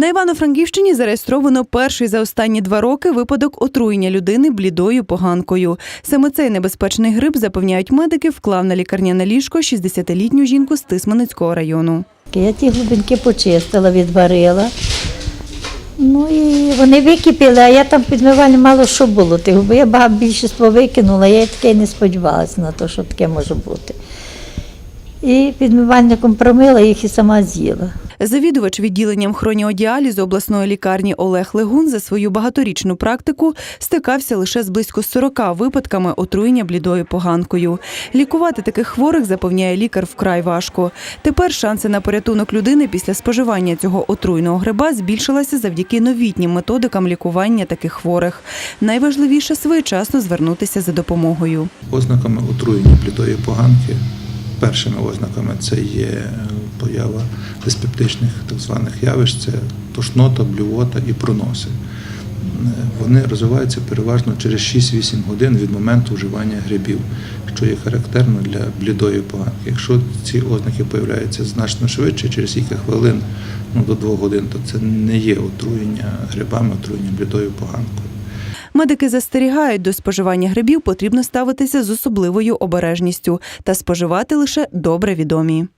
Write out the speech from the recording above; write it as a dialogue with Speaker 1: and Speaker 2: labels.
Speaker 1: На Івано-Франківщині зареєстровано перший за останні два роки випадок отруєння людини блідою поганкою. Саме цей небезпечний грип, запевняють медики, вклав на лікарняне ліжко 60-літню жінку з Тисманицького району.
Speaker 2: Я ті глибинки почистила, відварила. Ну і вони википіли, а я там підмивальні мало що було бо я багато більшість викинула, я таке не сподівалася на те, що таке може бути. І підмивальником промила їх і сама з'їла.
Speaker 1: Завідувач відділенням хроніодіалізу обласної лікарні Олег Легун за свою багаторічну практику стикався лише з близько 40 випадками отруєння блідою поганкою. Лікувати таких хворих запевняє лікар вкрай важко. Тепер шанси на порятунок людини після споживання цього отруйного гриба збільшилися завдяки новітнім методикам лікування таких хворих. Найважливіше своєчасно звернутися за допомогою.
Speaker 3: Ознаками отруєння блідої поганки. Першими ознаками це є е, поява диспептичних так званих явищ, це тошнота, блювота і проноси. Е, Вони розвиваються переважно через 6-8 годин від моменту вживання грибів, що є характерно для блідої поганки. Якщо ці ознаки появляються значно швидше, через кілька хвилин ну, до 2 годин, то це не є отруєння грибами, отруєння блідою поганкою.
Speaker 1: Медики застерігають, до споживання грибів потрібно ставитися з особливою обережністю та споживати лише добре відомі.